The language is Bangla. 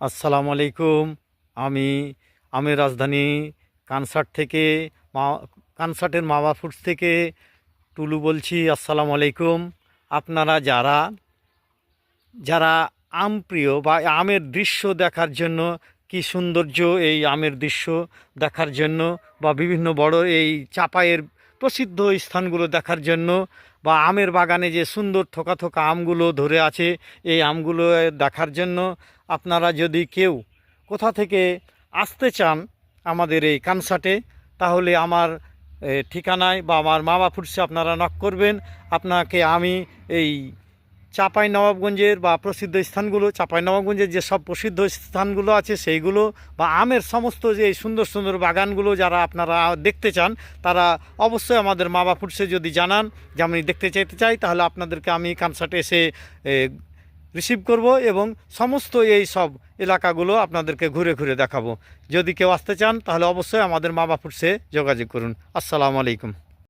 আসসালামু আলাইকুম। আমি আমের রাজধানী কানসার্ট থেকে মা কানসার্টের মাওয়া ফুডস থেকে টুলু বলছি, আসসালামু আলাইকুম। আপনারা যারা যারা আম প্রিয় বা আমের দৃশ্য দেখার জন্য, কি সৌন্দর্য এই আমের দৃশ্য দেখার জন্য বা বিভিন্ন বড় এই চাপায়ের প্রসিদ্ধ স্থানগুলো দেখার জন্য বা আমের বাগানে যে সুন্দর থোকা থোকা আমগুলো ধরে আছে, এই আমগুলো দেখার জন্য আপনারা যদি কেউ কোথা থেকে আসতে চান আমাদের এই কানসার্টে তাহলে আমার ঠিকানায় বা আমার মামা ফুটসে আপনারা নক করবেন। আপনাকে আমি এই চাপাই নবাবগঞ্জের বা প্রসিদ্ধ স্থানগুলো চাপাই নবাবগঞ্জের যে সব প্রসিদ্ধ স্থানগুলো আছে সেইগুলো বা আমের সমস্ত যে সুন্দর সুন্দর বাগানগুলো যারা আপনারা দেখতে চান, তারা অবশ্যই আমাদের মামা ফুটসে যদি জানান, যে আমি দেখতে চাইতে চাই, তাহলে আপনাদেরকে আমি কনসার্টে এসে রিসিভ করব এবং সমস্ত এই সব এলাকাগুলো আপনাদেরকে ঘুরে ঘুরে দেখাবো। যদি কেউ আসতে চান, তাহলে অবশ্যই আমাদের মা বাপুরসে যোগাযোগ করুন। আসসালামু আলাইকুম।